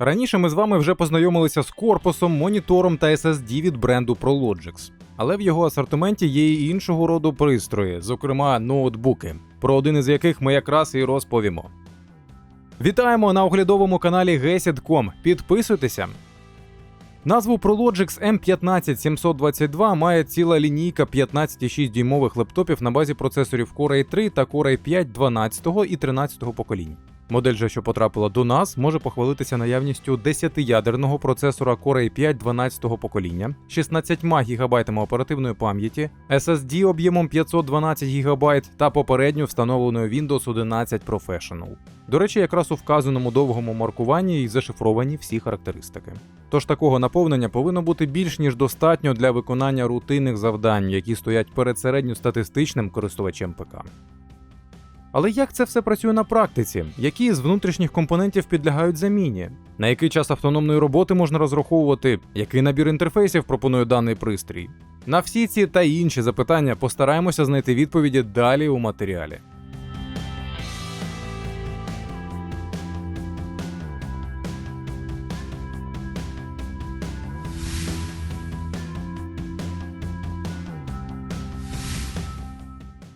Раніше ми з вами вже познайомилися з корпусом, монітором та SSD від бренду ProLogix. Але в його асортименті є і іншого роду пристрої, зокрема ноутбуки, про один із яких ми якраз і розповімо. Вітаємо на оглядовому каналі Gesit.com. Підписуйтеся. Назву ProLogix M15722 має ціла лінійка 15,6 дюймових лептопів на базі процесорів Core i3 та Core i5 12 і 13 поколінь. Модель же, що потрапила до нас, може похвалитися наявністю 10-ядерного процесора Core i5 12 покоління, 16 ГБ оперативної пам'яті, SSD об'ємом 512 ГБ та попередньо встановленою Windows 11 Professional. До речі, якраз у вказаному довгому маркуванні і зашифровані всі характеристики. Тож такого наповнення повинно бути більш ніж достатньо для виконання рутинних завдань, які стоять перед середньостатистичним користувачем ПК. Але як це все працює на практиці? Які з внутрішніх компонентів підлягають заміні? На який час автономної роботи можна розраховувати? Який набір інтерфейсів пропонує даний пристрій? На всі ці та інші запитання постараємося знайти відповіді далі у матеріалі.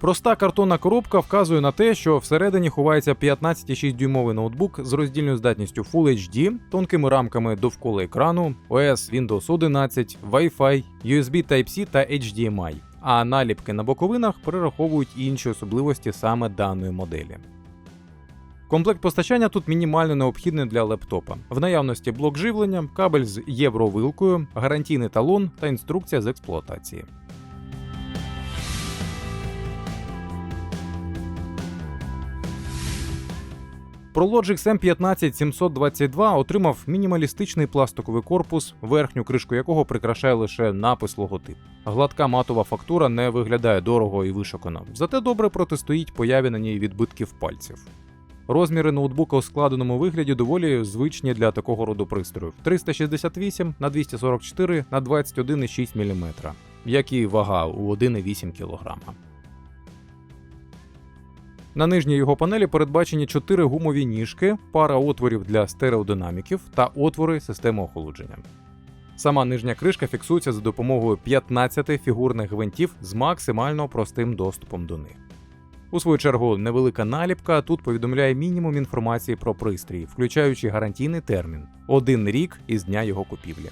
Проста картонна коробка вказує на те, що всередині ховається 15,6 дюймовий ноутбук з роздільною здатністю Full HD, тонкими рамками довкола екрану, OS Windows 11, Wi-Fi, USB Type-C та HDMI. А наліпки на боковинах перераховують інші особливості саме даної моделі. Комплект постачання тут мінімально необхідний для лептопа. В наявності блок живлення, кабель з євровилкою, гарантійний талон та інструкція з експлуатації. ProLogix M15722 отримав мінімалістичний пластиковий корпус, верхню кришку якого прикрашає лише напис логотип. Гладка матова фактура не виглядає дорого і вишукано, зате добре протистоїть появі на ній відбитків пальців. Розміри ноутбука у складеному вигляді доволі звичні для такого роду пристроїв: 368 на 244 на 21,6 мм, як і вага у 1,8 кг. На нижній його панелі передбачені 4 гумові ніжки, пара отворів для стереодинаміків та отвори системи охолодження. Сама нижня кришка фіксується за допомогою 15 фігурних гвинтів з максимально простим доступом до них. У свою чергу, невелика наліпка тут повідомляє мінімум інформації про пристрій, включаючи гарантійний термін один рік із дня його купівлі.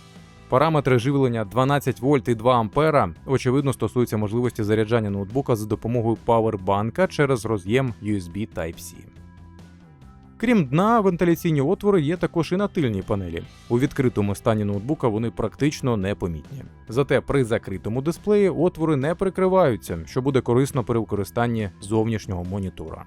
Параметри живлення 12 вольт і 2 ампера очевидно стосуються можливості заряджання ноутбука за допомогою павербанка через роз'єм USB Type-C. Крім дна, вентиляційні отвори є також і на тильній панелі. У відкритому стані ноутбука вони практично непомітні. Зате при закритому дисплеї отвори не прикриваються, що буде корисно при використанні зовнішнього монітора.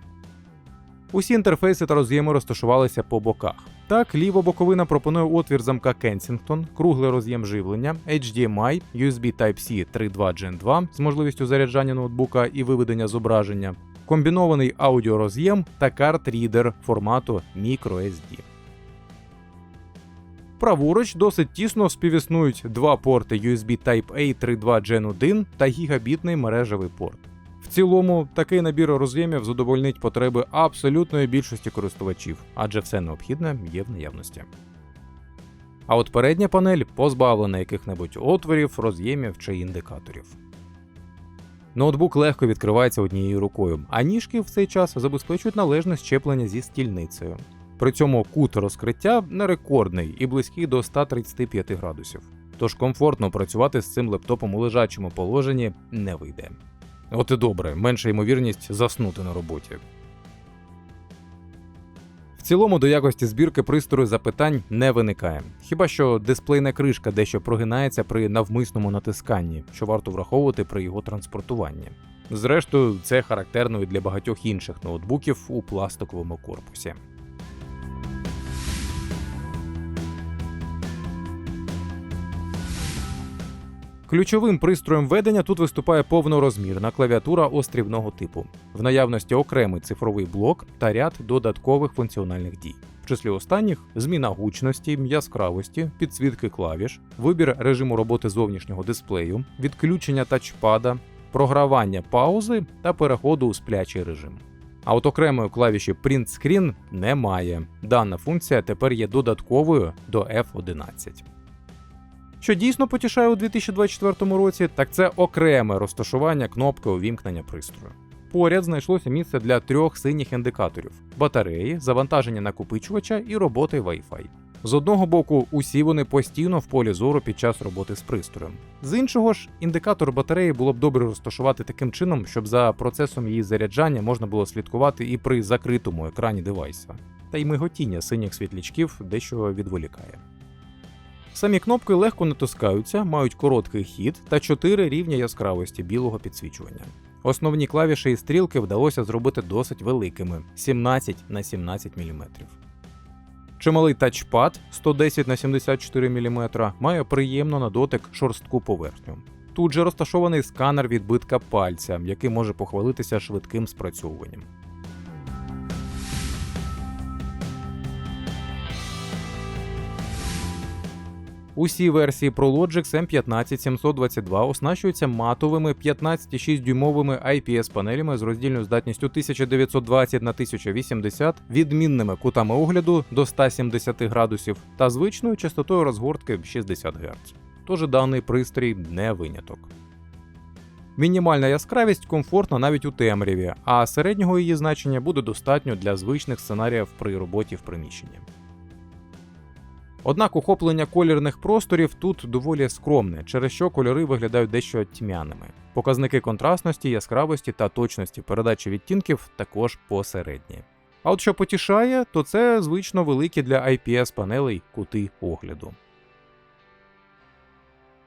Усі інтерфейси та роз'єми розташувалися по боках. Так, ліва боковина пропонує отвір замка Kensington, круглий роз'єм живлення, HDMI, USB Type-C 3.2 Gen 2 з можливістю заряджання ноутбука і виведення зображення, комбінований аудіороз'єм та карт-рідер формату microSD. Праворуч досить тісно співіснують два порти USB Type-A 3.2 Gen 1 та гігабітний мережевий порт. Цілому, такий набір роз'ємів задовольнить потреби абсолютної більшості користувачів, адже все необхідне є в наявності. А от передня панель позбавлена яких-небудь отворів, роз'ємів чи індикаторів. Ноутбук легко відкривається однією рукою, а ніжки в цей час забезпечують належне щеплення зі стільницею. При цьому кут розкриття не рекордний і близький до 135 градусів. Тож комфортно працювати з цим лептопом у лежачому положенні не вийде. От і добре, менша ймовірність заснути на роботі. В цілому до якості збірки пристрою запитань не виникає. Хіба що дисплейна кришка дещо прогинається при навмисному натисканні, що варто враховувати при його транспортуванні. Зрештою, це характерно і для багатьох інших ноутбуків у пластиковому корпусі. Ключовим пристроєм ведення тут виступає повнорозмірна клавіатура острівного типу, в наявності окремий цифровий блок та ряд додаткових функціональних дій. В числі останніх зміна гучності, яскравості, підсвітки клавіш, вибір режиму роботи зовнішнього дисплею, відключення тачпада, програвання паузи та переходу у сплячий режим. А от окремої клавіші Print Screen немає. Дана функція тепер є додатковою до F11. Що дійсно потішає у 2024 році, так це окреме розташування кнопки увімкнення пристрою. Поряд знайшлося місце для трьох синіх індикаторів: батареї, завантаження накопичувача і роботи Wi-Fi. З одного боку, усі вони постійно в полі зору під час роботи з пристроєм. З іншого ж, індикатор батареї було б добре розташувати таким чином, щоб за процесом її заряджання можна було слідкувати і при закритому екрані девайса. Та й миготіння синіх світлячків дещо відволікає. Самі кнопки легко натискаються, мають короткий хід та 4 рівня яскравості білого підсвічування. Основні клавіші і стрілки вдалося зробити досить великими 17 на 17 мм. Чималий тачпад 110 на 74 мм має приємно на дотик шорстку поверхню. Тут же розташований сканер відбитка пальця, який може похвалитися швидким спрацьовуванням. Усі версії ProLogix M15722 оснащуються матовими 15,6-дюймовими IPS-панелями з роздільною здатністю 1920 на 1080, відмінними кутами огляду до 170 градусів та звичною частотою розгортки 60 Гц. Тож даний пристрій не виняток. Мінімальна яскравість комфортна навіть у темряві, а середнього її значення буде достатньо для звичних сценаріїв при роботі в приміщенні. Однак охоплення колірних просторів тут доволі скромне, через що кольори виглядають дещо тьмяними. Показники контрастності, яскравості та точності передачі відтінків також посередні. А от що потішає, то це звично великі для IPS панелей кути огляду.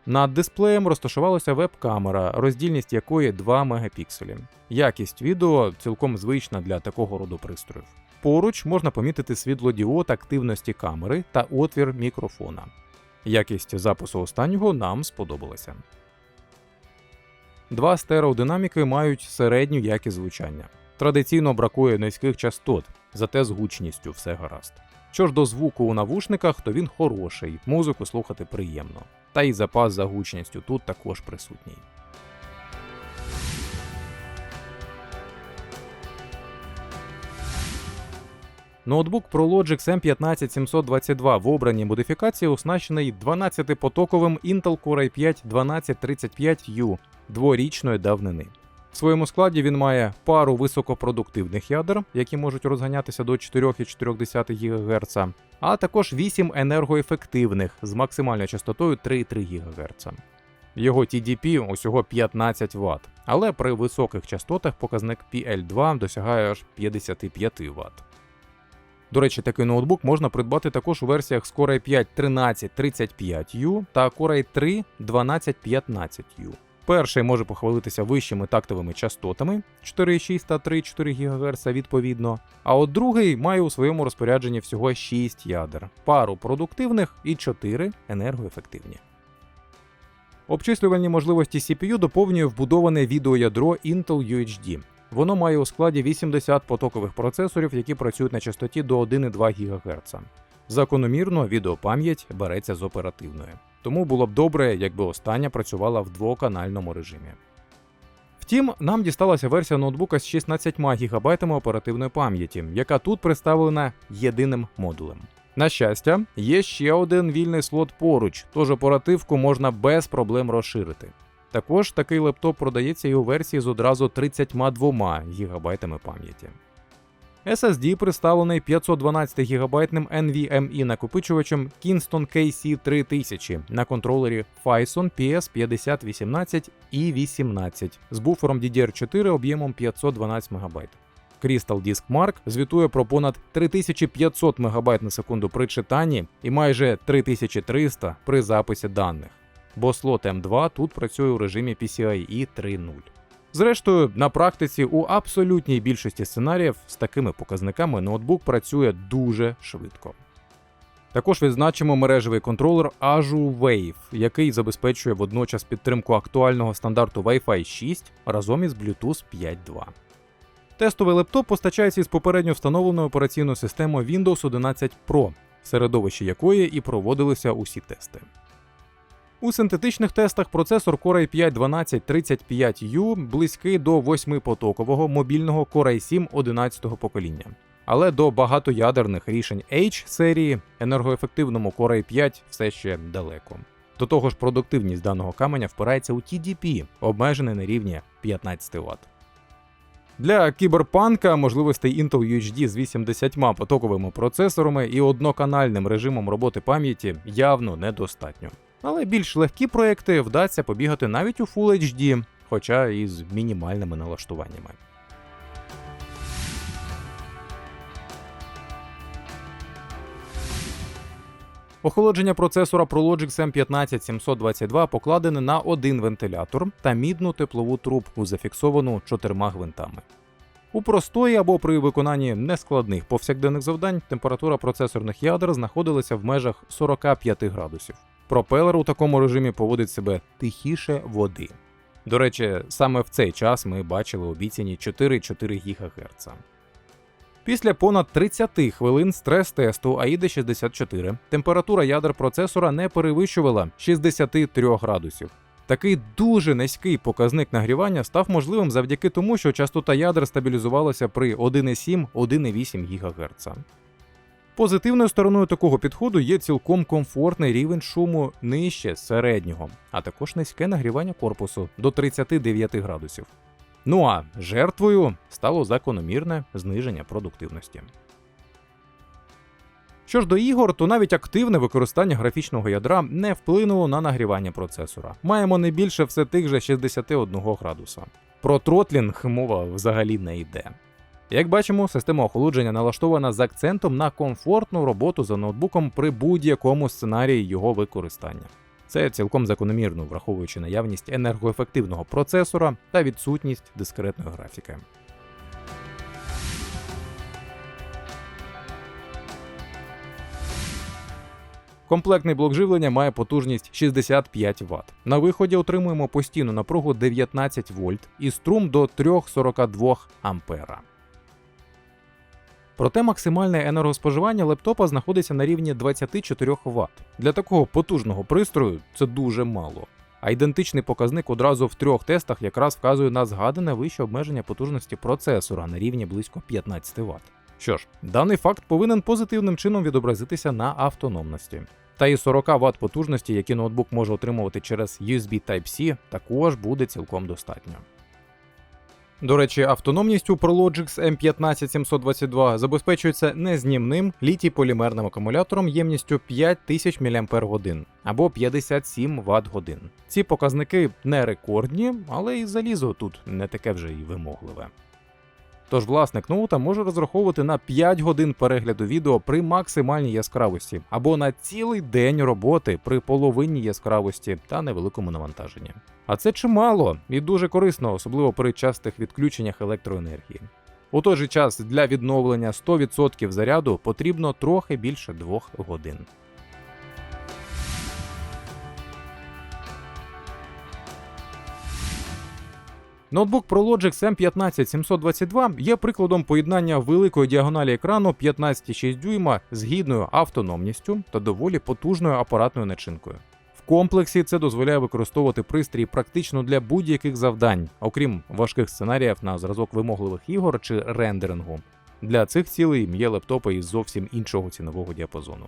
Над дисплеєм розташувалася веб-камера, роздільність якої 2 мегапікселі. Якість відео цілком звична для такого роду пристроїв. Поруч можна помітити світлодіод активності камери та отвір мікрофона. Якість запису останнього нам сподобалася. Два стереодинаміки мають середню якість звучання. Традиційно бракує низьких частот, зате з гучністю все гаразд. Що ж до звуку у навушниках, то він хороший, музику слухати приємно. Та й запас за гучністю тут також присутній. Ноутбук ProLogix M15722 в обраній модифікації оснащений 12-потоковим Intel Core i5 1235U дворічної давнини. В своєму складі він має пару високопродуктивних ядер, які можуть розганятися до 4,4 ГГц, а також 8 енергоефективних з максимальною частотою 3,3 ГГц. Його TDP усього 15 Вт, але при високих частотах показник PL2 досягає аж 55 Вт. До речі, такий ноутбук можна придбати також у версіях з Core i5 1335U та Core i3 1215U. Перший може похвалитися вищими тактовими частотами 4,6 та 3,4 ГГц відповідно. А от другий має у своєму розпорядженні всього 6 ядер, пару продуктивних і 4 енергоефективні. Обчислювальні можливості CPU доповнює вбудоване відеоядро Intel UHD. Воно має у складі 80 потокових процесорів, які працюють на частоті до 1,2 ГГц. Закономірно відеопам'ять береться з оперативної. Тому було б добре, якби остання працювала в двоканальному режимі. Втім, нам дісталася версія ноутбука з 16 ГБ оперативної пам'яті, яка тут представлена єдиним модулем. На щастя, є ще один вільний слот поруч, тож оперативку можна без проблем розширити. Також такий лептоп продається і у версії з одразу 32 ГБ пам'яті. SSD представлений 512 гігабайтним NVMe накопичувачем Kingston KC3000 на контролері Phison PS5018 і 18 з буфером DDR4 об'ємом 512 МБ. Crystal Disk Mark звітує про понад 3500 МБ на секунду при читанні і майже 3300 при записі даних, бо слот M2 тут працює у режимі PCIe 3.0. Зрештою, на практиці у абсолютній більшості сценаріїв з такими показниками ноутбук працює дуже швидко. Також відзначимо мережевий контролер Azure Wave, який забезпечує водночас підтримку актуального стандарту Wi-Fi 6 разом із Bluetooth 5.2. Тестовий лептоп постачається із попередньо встановленою операційною системою Windows 11 Pro, середовище якої і проводилися усі тести. У синтетичних тестах процесор Core i5 1235U близький до 8-потокового мобільного Core i7 11-го покоління. Але до багатоядерних рішень H серії енергоефективному Core i5 все ще далеко. До того ж, продуктивність даного каменя впирається у TDP, обмежений на рівні 15 Вт. Для кіберпанка можливостей Intel UHD з 80 потоковими процесорами і одноканальним режимом роботи пам'яті явно недостатньо. Але більш легкі проекти вдасться побігати навіть у Full HD, хоча і з мінімальними налаштуваннями. Охолодження процесора ProLogix M15722 покладене на один вентилятор та мідну теплову трубку, зафіксовану чотирма гвинтами. У простої або при виконанні нескладних повсякденних завдань температура процесорних ядер знаходилася в межах 45 градусів. Пропелер у такому режимі поводить себе тихіше води. До речі, саме в цей час ми бачили обіцяні 4,4 ГГц. Після понад 30 хвилин стрес-тесту AIDA 64 температура ядер процесора не перевищувала 63 градусів. Такий дуже низький показник нагрівання став можливим завдяки тому, що частота ядер стабілізувалася при 1,7-1,8 ГГц. Позитивною стороною такого підходу є цілком комфортний рівень шуму нижче середнього, а також низьке нагрівання корпусу до 39 градусів. Ну а жертвою стало закономірне зниження продуктивності. Що ж до ігор, то навіть активне використання графічного ядра не вплинуло на нагрівання процесора. Маємо не більше все тих же 61 градуса. Про тротлінг мова взагалі не йде. Як бачимо, система охолодження налаштована з акцентом на комфортну роботу за ноутбуком при будь-якому сценарії його використання. Це цілком закономірно, враховуючи наявність енергоефективного процесора та відсутність дискретної графіки. Комплектний блок живлення має потужність 65 Вт. На виході отримуємо постійну напругу 19 вольт і струм до 3,42 ампера. Проте максимальне енергоспоживання лептопа знаходиться на рівні 24 Вт. Для такого потужного пристрою це дуже мало. А ідентичний показник одразу в трьох тестах якраз вказує на згадане вище обмеження потужності процесора на рівні близько 15 Вт. Що ж, даний факт повинен позитивним чином відобразитися на автономності. Та і 40 Вт потужності, які ноутбук може отримувати через USB Type-C, також буде цілком достатньо. До речі, автономність у ProLogix M15722 забезпечується незнімним літій полімерним акумулятором ємністю 5000 мАч або 57 Вт годин. Ці показники не рекордні, але і залізо тут не таке вже й вимогливе. Тож власник ноута може розраховувати на 5 годин перегляду відео при максимальній яскравості або на цілий день роботи при половинній яскравості та невеликому навантаженні. А це чимало і дуже корисно, особливо при частих відключеннях електроенергії. У той же час для відновлення 100% заряду потрібно трохи більше 2 годин. Ноутбук ProLogix M15722 є прикладом поєднання великої діагоналі екрану 15,6 дюйма з гідною автономністю та доволі потужною апаратною начинкою. В комплексі це дозволяє використовувати пристрій практично для будь-яких завдань, окрім важких сценаріїв на зразок вимогливих ігор чи рендерингу. Для цих цілей є лептопи із зовсім іншого цінового діапазону.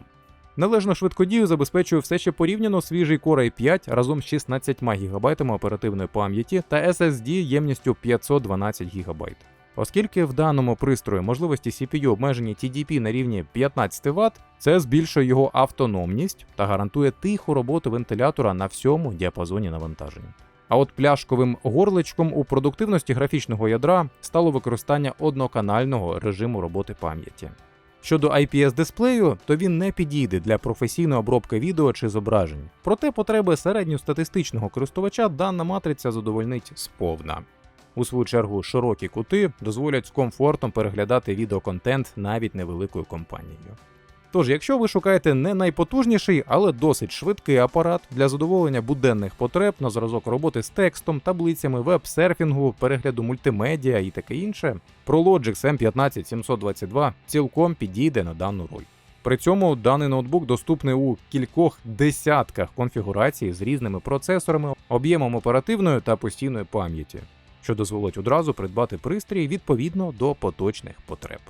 Належно швидкодію забезпечує все ще порівняно свіжий Core i5 разом з 16 ГБ оперативної пам'яті та SSD ємністю 512 ГБ. Оскільки в даному пристрої можливості CPU обмежені TDP на рівні 15 Вт, це збільшує його автономність та гарантує тиху роботу вентилятора на всьому діапазоні навантаження. А от пляшковим горличком у продуктивності графічного ядра стало використання одноканального режиму роботи пам'яті. Щодо IPS дисплею, то він не підійде для професійної обробки відео чи зображень. Проте потреби середньостатистичного користувача дана матриця задовольнить сповна. У свою чергу, широкі кути дозволять з комфортом переглядати відеоконтент навіть невеликою компанією. Тож, якщо ви шукаєте не найпотужніший, але досить швидкий апарат для задоволення буденних потреб на зразок роботи з текстом, таблицями, веб-серфінгу, перегляду мультимедіа і таке інше, ProLogix M15722 цілком підійде на дану роль. При цьому даний ноутбук доступний у кількох десятках конфігурацій з різними процесорами, об'ємом оперативної та постійної пам'яті, що дозволить одразу придбати пристрій відповідно до поточних потреб.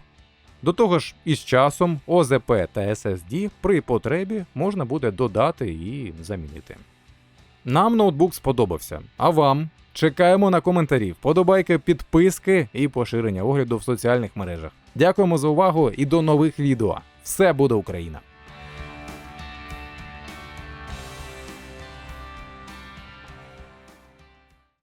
До того ж, із часом ОЗП та SSD при потребі можна буде додати і замінити. Нам ноутбук сподобався. А вам? Чекаємо на коментарі, вподобайки, підписки і поширення огляду в соціальних мережах. Дякуємо за увагу і до нових відео. Все буде Україна!